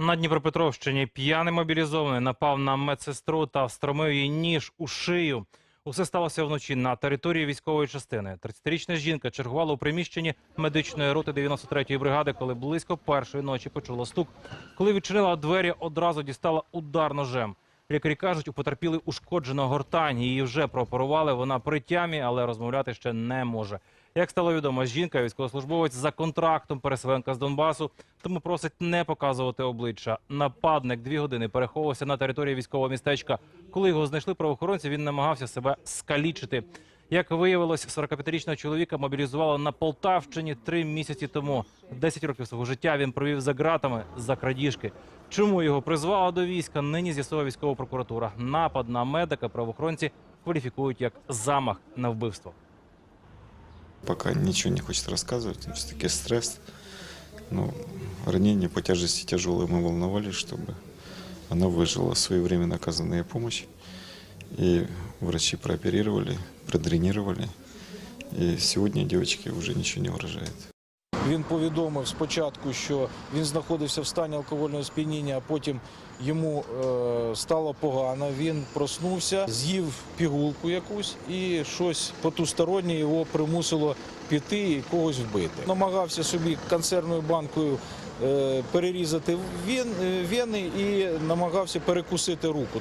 На Дніпропетровщині п'яний мобілізований напав на медсестру та встромив її ніж у шию. Усе сталося вночі на території військової частини. 30-річна жінка чергувала у приміщенні медичної роти 93-ї бригади, коли близько першої ночі почула стук. Коли відчинила двері, одразу дістала удар ножем. Лікарі кажуть, у потерпілий ушкоджено гортань. Її вже прооперували. Вона при тямі, але розмовляти ще не може. Як стало відомо, жінка військовослужбовець за контрактом переселенка з Донбасу, тому просить не показувати обличчя. Нападник дві години переховувався на території військового містечка. Коли його знайшли правоохоронці, він намагався себе скалічити. Як виявилось, 45-річного чоловіка мобілізували на Полтавщині три місяці тому. 10 років свого життя він провів за ґратами за крадіжки. Чому його призвали до війська? Нині з'ясувала військова прокуратура. Напад на медика правоохоронці кваліфікують як замах на вбивство. Пока ничего не хочет рассказывать, все-таки стресс. Ну, ранение по тяжести тяжелое мы волновались, чтобы она выжила своевременно оказанная помощь. И врачи прооперировали, продренировали. И сегодня девочке уже ничего не угрожает. Він повідомив спочатку, що він знаходився в стані алкогольного сп'яніння, а потім йому е, стало погано. Він проснувся, з'їв пігулку якусь і щось потустороннє його примусило піти і когось вбити. Намагався собі консервною банкою е, перерізати вен, вени і намагався перекусити руку.